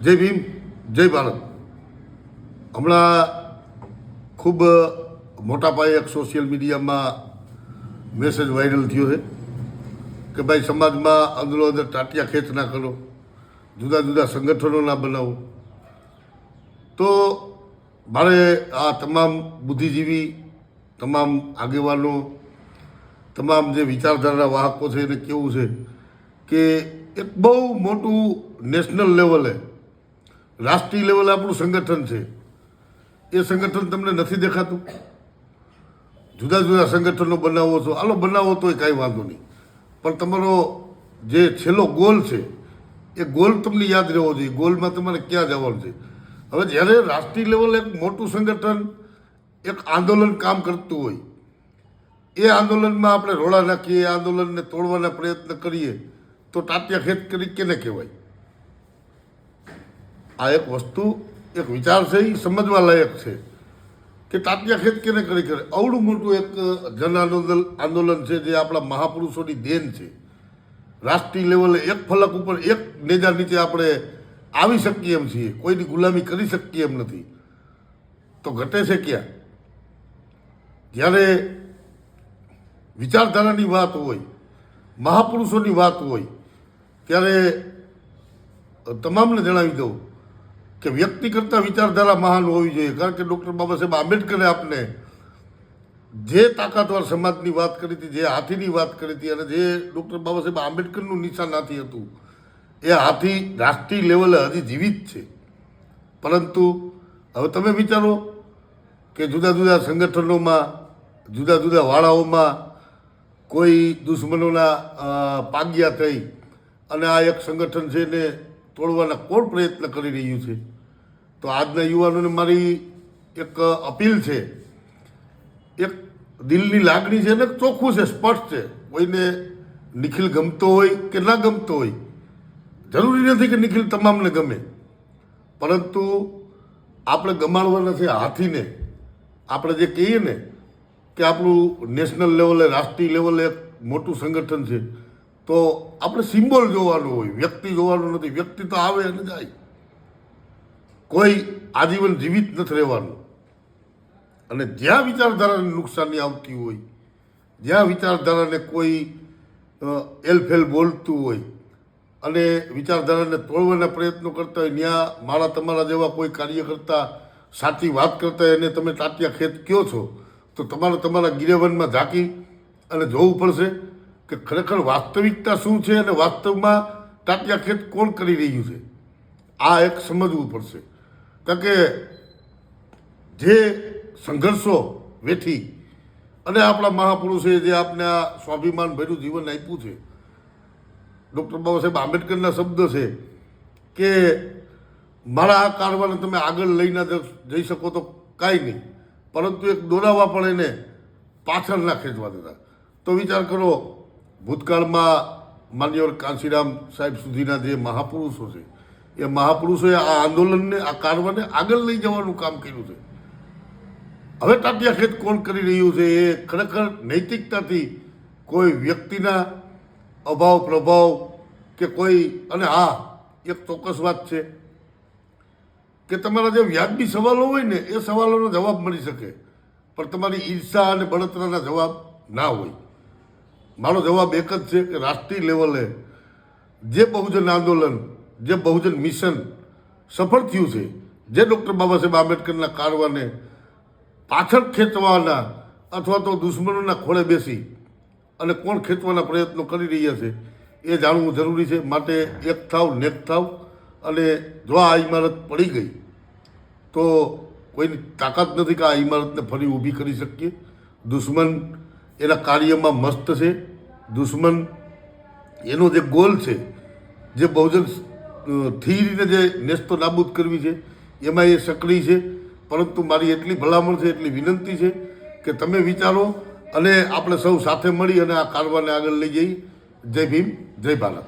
જય ભીમ, જય ભારત. હમણાં ખૂબ મોટા પાયે એક સોશિયલ મીડિયામાં મેસેજ વાયરલ થયો છે કે ભાઈ સમાજમાં અંદરો અંદર ટાટિયા ખેંચ ના કરો, જુદા જુદા સંગઠનો ના બનાવો. તો મારે આ તમામ બુદ્ધિજીવી, તમામ આગેવાનો, તમામ જે વિચારધારાના વાહકો છે એને કેવું છે કે એક બહુ મોટું નેશનલ લેવલે રાષ્ટ્રીય લેવલે આપણું સંગઠન છે. એ સંગઠન તમને નથી દેખાતું? જુદા જુદા સંગઠનો બનાવો છો. આલો બનાવો તો એ કાંઈ વાંધો નહીં. પણ તમારો જે છેલ્લો ગોલ છે, એ ગોલ તમને યાદ રહેવો જોઈએ. ગોલમાં તમારે ક્યાં જવાનું છે? હવે જ્યારે રાષ્ટ્રીય લેવલે એક મોટું સંગઠન, એક આંદોલન કામ કરતું હોય, એ આંદોલનમાં આપણે રોડા નાખીએ આંદોલનને તોડવાના પ્રયત્ન કરીએ, તો ટાટિયા ખેત કરી કેને કહેવાય? આ એક વસ્તુ, એક વિચાર છે એ સમજવા લાયક છે કે તાત્યા ખેત કેને કરી કરે? અવડું મોટું એક જન આંદોલન આંદોલન છે જે આપણા મહાપુરુષોની દેન છે. રાષ્ટ્રીય લેવલે એક ફલક ઉપર એક નેજા નીચે આપણે આવી શકીએ એમ છીએ. કોઈની ગુલામી કરી શકીએ એમ નથી. તો ઘટે છે ક્યાં? જ્યારે વિચારધારાની વાત હોય, મહાપુરુષોની વાત હોય, ત્યારે તમામને જણાવી દઉં કે વ્યક્તિ કરતાં વિચારધારા મહાન હોવી જોઈએ. કારણ કે ડૉક્ટર બાબા સાહેબ આંબેડકરે આપને જે તાકાતવાર સમાજની વાત કરી હતી, જે હાથીની વાત કરી હતી અને જે ડૉક્ટર બાબા સાહેબ આંબેડકરનું નિશાન હાથી હતું, એ હાથી રાષ્ટ્રીય લેવલે હજી જીવિત છે. પરંતુ હવે તમે વિચારો કે જુદા જુદા સંગઠનોમાં, જુદા જુદા વાળાઓમાં કોઈ દુશ્મનોના પાગ્યા થઈ અને આ એક સંગઠન છે એને તોડવાના કોણ પ્રયત્ન કરી રહ્યું છે? તો આજના યુવાનોને મારી એક અપીલ છે. એક દિલની લાગણી છે ને ચોખ્ખું છે, સ્પષ્ટ છે. કોઈને નિખિલ ગમતો હોય કે ના ગમતો હોય, જરૂરી નથી કે નિખિલ તમામને ગમે. પરંતુ આપણે ગમાડવાના છે હાથીને. આપણે જે કહીએ ને કે આપણું નેશનલ લેવલે, રાષ્ટ્રીય લેવલે એક મોટું સંગઠન છે. તો આપણે સિમ્બોલ જોવાનું હોય, વ્યક્તિ જોવાનું નથી, વ્યક્તિ તો આવે અને જાય. કોઈ આજીવન જીવિત નથી રહેવાનું. અને જ્યાં વિચારધારાને નુકસાની આવતી હોય, જ્યાં વિચારધારાને કોઈ એલફેલ બોલતું હોય, અને વિચારધારાને તોડવાના પ્રયત્નો કરતા હોય ત્યાં મારા તમારા જેવા કોઈ કાર્યકર્તા સાચી વાત કરતા એને તમે તાટિયા ખેત કયો છો, તો તમારે તમારા ગિરેવનમાં ઝાંકી અને જોવું પડશે. કે ખરેખર વાસ્તવિકતા શું છે અને વાસ્તવમાં તાટિયા ખેત કોણ કરી રહ્યું છે? આ એક સમજવું પડશે. કારણ કે જે સંઘર્ષો વેઠી અને આપણા મહાપુરુષે જે આપને આ સ્વાભિમાન ભર્યું જીવન આપ્યું છે, ડૉક્ટર બાબા સાહેબ આંબેડકરના શબ્દ છે કે મારા આ કારવાને તમે આગળ લઈને જઈ શકો તો કાંઈ નહીં. પરંતુ એક દોરાવા પણ એને પાછળ ના ખેંચવા દેતા. તો વિચાર કરો ભૂતકાળમાં માન્યવર કાંશીરામ સાહેબ સુધીના જે મહાપુરુષો છે, એ મહાપુરુષોએ આ આંદોલનને, આ કારવાને આગળ લઈ જવાનું કામ કર્યું છે. હવે તાટિયા ખેત કોણ કરી રહ્યું છે એ ખરેખર નૈતિકતાથી કોઈ વ્યક્તિના અભાવ, પ્રભાવ કે કોઈ, અને હા, એક ચોક્કસ વાત છે કે તમારા જે વ્યાજબી સવાલો હોય ને, એ સવાલોનો જવાબ મળી શકે, પણ તમારી ઈર્ષા અને બળતરાના જવાબ ના હોય. મારો જવાબ એક જ છે કે રાષ્ટ્રીય લેવલે જે બહુજન આંદોલન, જે બહુજન મિશન સફળ થયું છે, જે ડૉક્ટર બાબા સાહેબ આંબેડકરના કારવાને પાછળ ખેંચવાના અથવા તો દુશ્મનોના ખોળે બેસી અને કોણ ખેંચવાના પ્રયત્નો કરી રહ્યા છે એ જાણવું જરૂરી છે. માટે એક થાવ નેક થાવ અને જો આ ઇમારત પડી ગઈ તો કોઈની તાકાત નથી કે આ ઇમારતને ફરી ઊભી કરી શકીએ. દુશ્મન એના કાર્યમાં મસ્ત છે. દુશ્મન, એનો જે ગોલ છે, જે બહુજન થીરીને જે નેસ્તો નાબૂદ કરવી છે, એમાં એ સક્રિય છે. પરંતુ મારી એટલી ભલામણ છે, એટલી વિનંતી છે કે તમે વિચારો અને આપણે સૌ સાથે મળી અને આ કારવારને આગળ લઈ જઈ. જય ભીમ, જય ભારત.